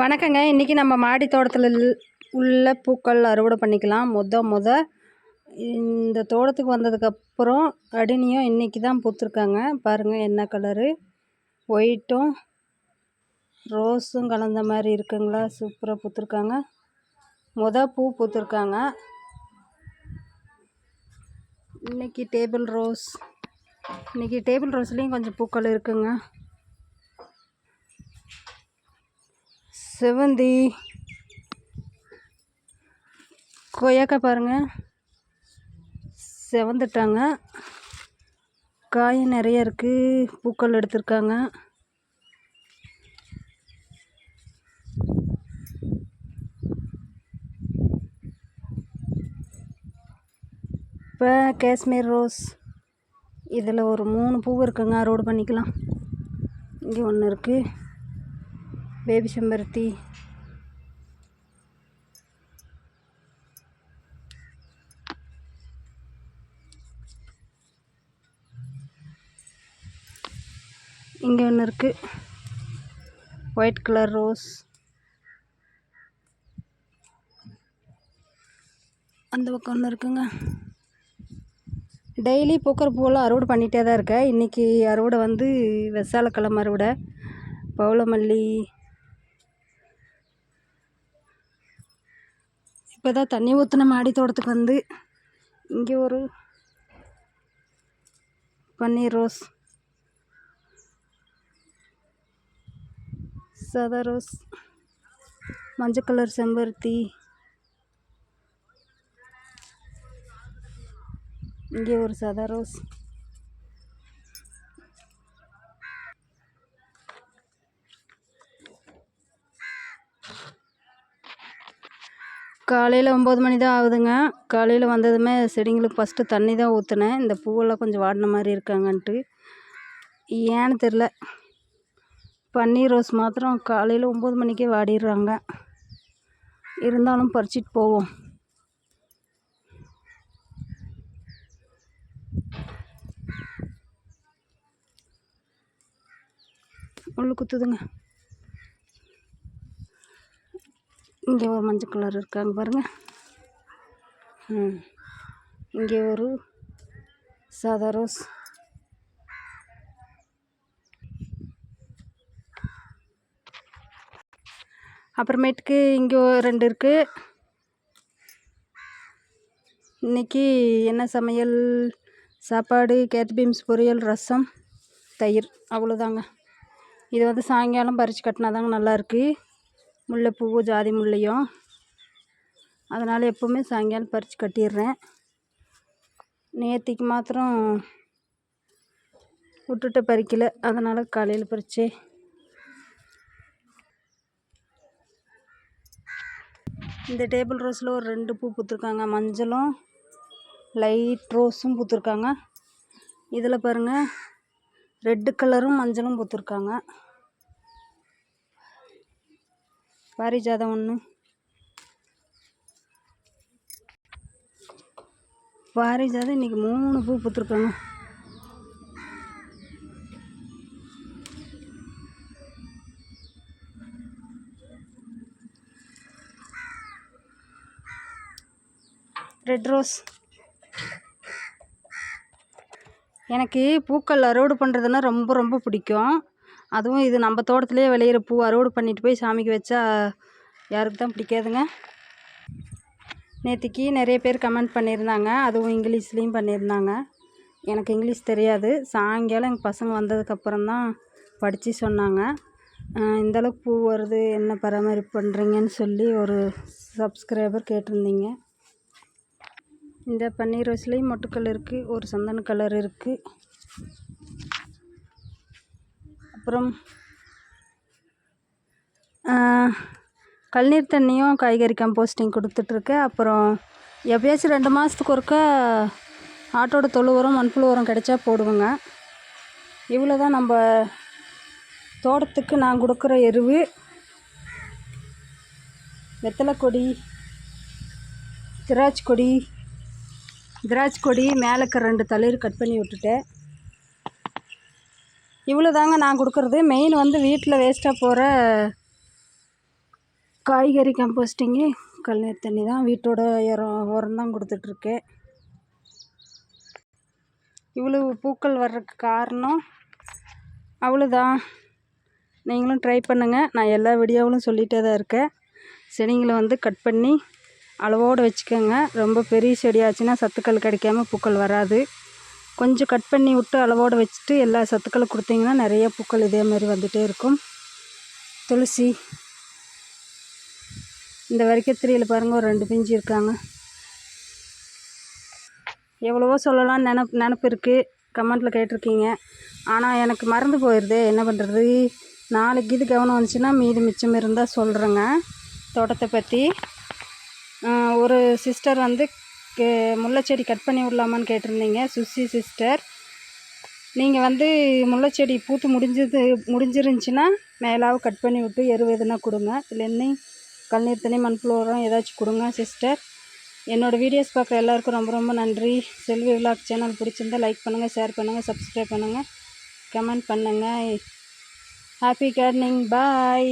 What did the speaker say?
வணக்கங்க. இன்றைக்கி நம்ம மாடி தோட்டத்தில் உள்ள பூக்கள் அறுவடை பண்ணிக்கலாம். முத முத இந்த தோட்டத்துக்கு வந்ததுக்கப்புறம் அடினியும் இன்றைக்கி தான் பூத்துருக்காங்க. பாருங்கள் என்ன கலரு ஒயிட்டும் ரோஸும் கலந்த மாதிரி இருக்குங்களா? சூப்பராக பூத்துருக்காங்க. முத பூ பூத்துருக்காங்க. இன்றைக்கி டேபிள் ரோஸ் இன்றைக்கி டேபிள் ரோஸ்லேயும் கொஞ்சம் பூக்கள் இருக்குங்க. செவந்தி கொய்யாக்கா பாருங்கள் செவந்துட்டாங்க. காய் நிறைய இருக்குது பூக்கள் எடுத்திருக்காங்க. இப்போ காஷ்மீர் ரோஸ். இதில் ஒரு மூணு பூ இருக்குங்க. அறுவடை பண்ணிக்கலாம். இங்கே ஒன்று இருக்குது பேபி செம்பருத்தி இங்கே ஒன்று இருக்குது ஒயிட் கலர் ரோஸ் அந்த பக்கம் ஒன்று இருக்குங்க. டெய்லி பூக்கிற பூவெல்லாம் அறுவடை பண்ணிகிட்டே தான் இருக்கேன். இன்றைக்கி அறுவடை வந்து வெசாலக்கிழமை அறுவடை. பவுளமல்லி இப்போ தான் தண்ணி ஊற்றின மாடி தோட்டத்துக்கு வந்து இங்கே ஒரு பன்னீர் ரோஸ். சதா ரோஸ். மஞ்சள் கலர் செம்பருத்தி. இங்கே ஒரு சதா ரோஸ். காலையில் ஒம்பது மணி தான் ஆகுதுங்க. காலையில் வந்ததுமே செடிங்களுக்கு ஃபஸ்ட்டு தண்ணி தான் ஊற்றினேன் இந்த பூவெல்லாம் கொஞ்சம் வாடின மாதிரி இருக்காங்கன்ட்டு. ஏன்னு தெரில பன்னீர் ரோஸ் மாத்திரம் காலையில் ஒம்பது மணிக்கே வாடிடுறாங்க. இருந்தாலும் பறிச்சிட்டு போவோம். முள் குத்துதுங்க. இங்கே ஒரு மஞ்சள் கலர் இருக்காங்க பாருங்கள் ம். இங்கே ஒரு சாதா ரோஸ். அப்புறமேட்டுக்கு இங்கே ரெண்டு இருக்குது இன்றைக்கி என்ன சமையல்? சாப்பாடு கேட் பீன்ஸ் பொரியல் ரசம் தயிர். அவ்வளோதாங்க. இது வந்து சாயங்காலம் பறித்து கட்டினா தாங்க நல்லாயிருக்கு முல்லைப்பூவும் ஜாதி முல்லையும். அதனால் எப்போவுமே சாயங்காலம் பறித்து கட்டிடுறேன். நேற்றுக்கு மாத்திரம் விட்டுட்டு பறிக்கல. அதனால் காலையில் பறித்து இந்த டேபிள் ரோஸில் ஒரு ரெண்டு பூ பூத்துருக்காங்க. மஞ்சளும் லைட் ரோஸும் பூத்துருக்காங்க. இதில் பாருங்கள் ரெட்டு கலரும் மஞ்சளும் பூத்துருக்காங்க. பாரிஜாதம் ஒன்று பாரிஜாதம் இன்றைக்கி மூணு பூ பூத்துருக்காங்க. ரெட் ரோஸ் எனக்கு பூக்கள் அறுவடை பண்ணுறதுன்னா ரொம்ப ரொம்ப பிடிக்கும். அதுவும் இது நம்ம தோட்டத்துலேயே விளையிற பூ அறுவடை பண்ணிட்டு போய் சாமிக்கு வச்சா யாருக்கு தான் பிடிக்காதுங்க. நேற்றுக்கு நிறைய பேர் கமெண்ட் பண்ணியிருந்தாங்க. அதுவும் இங்கிலீஷ்லேயும் பண்ணியிருந்தாங்க. எனக்கு இங்கிலீஷ் தெரியாது. சாயங்காலம் எங்கள் பசங்க வந்ததுக்கப்புறம் தான் படித்து சொன்னாங்க. இந்தளவுக்கு பூ வருது என்ன பராமரிப்பு பண்ணுறீங்கன்னு சொல்லி ஒரு சப்ஸ்கிரைபர் கேட்டிருந்தீங்க. இந்த பன்னீர் ரோஸ்லேயும் மொட்டுக்கல் இருக்குது ஒரு சந்தன கலர் இருக்குது அப்புறம் கழுநீர் தண்ணியும் காய்கறி கம்போஸ்டிங் கொடுத்துட்ருக்கேன் அப்புறம் எப்பயாச்சும் ரெண்டு மாதத்துக்கு ஒருக்கா ஆட்டோட தொழு உரம் மண்புழு உரம் கிடைச்சா போடுவேங்க. இவ்வளோ தான் நம்ம தோட்டத்துக்கு நான் கொடுக்குற எருவு. வெத்தலை கொடி திராட்சை கொடி திராட்சை கொடி மேலே ரெண்டு தளிர் கட் பண்ணி விட்டுட்டேன். இவ்வளோ தாங்க நான் கொடுக்குறது. மெயின் வந்து வீட்டில் வேஸ்ட்டாக போகிற காய்கறி கம்போஸ்டிங்கு கல்நீர் தண்ணி தான். வீட்டோட உரம் உரம் தான் கொடுத்துட்ருக்கேன் இவ்வளவு பூக்கள் வர்றதுக்கு காரணம் அவ்வளோதான் நீங்களும் ட்ரை பண்ணுங்கள் நான் எல்லா வீடியோவிலும் சொல்லிகிட்டே தான் இருக்கேன். செடிங்களை வந்து கட் பண்ணி அளவோடு வச்சுக்கோங்க. ரொம்ப பெரிய செடியாச்சுன்னா சத்துக்கள் கிடைக்காம பூக்கள் வராது. கொஞ்சம் கட் பண்ணி விட்டு அளவோடு வச்சுட்டு எல்லா சத்துக்களும் கொடுத்தீங்கன்னா நிறைய பூக்கள் இதே மாதிரி வந்துகிட்டே இருக்கும். துளசி. இந்த வரிக்கத்திரியில் பாருங்கள் ஒரு ரெண்டு பிஞ்சு இருக்காங்க. எவ்வளவோ சொல்லலாம்னு நினப் நினப்பு இருக்குது கமெண்ட்டில் கேட்டிருக்கீங்க. ஆனால் எனக்கு மறந்து போயிடுது என்ன பண்ணுறது நாளைக்கு இது கவனம் வந்துச்சுன்னா மீதி மிச்சம் இருந்தால் சொல்கிறேங்க தோட்டத்தை பற்றி ஒரு சிஸ்டர் வந்து கே முல்லைச்செடி கட் பண்ணி விடலாமான்னு கேட்டிருந்தீங்க. சுசி சிஸ்டர் நீங்கள் வந்து முல்லைச்செடி பூத்து முடிஞ்சது முடிஞ்சிருந்துச்சின்னா மேலாவும் கட் பண்ணி விட்டு எருவு எதுனா கொடுங்க. இல்லைன்னு கல்நீர் தண்ணி மண்புழு உரம் ஏதாச்சும் கொடுங்க சிஸ்டர். என்னோடய வீடியோஸ் பார்க்குற எல்லாருக்கும் ரொம்ப ரொம்ப நன்றி. செல்வி விலாக் சேனல் பிடிச்சிருந்தா லைக் பண்ணுங்கள் ஷேர் பண்ணுங்கள் சப்ஸ்கிரைப் பண்ணுங்கள் கமெண்ட் பண்ணுங்கள் ஹாப்பி கார்டனிங் பாய்.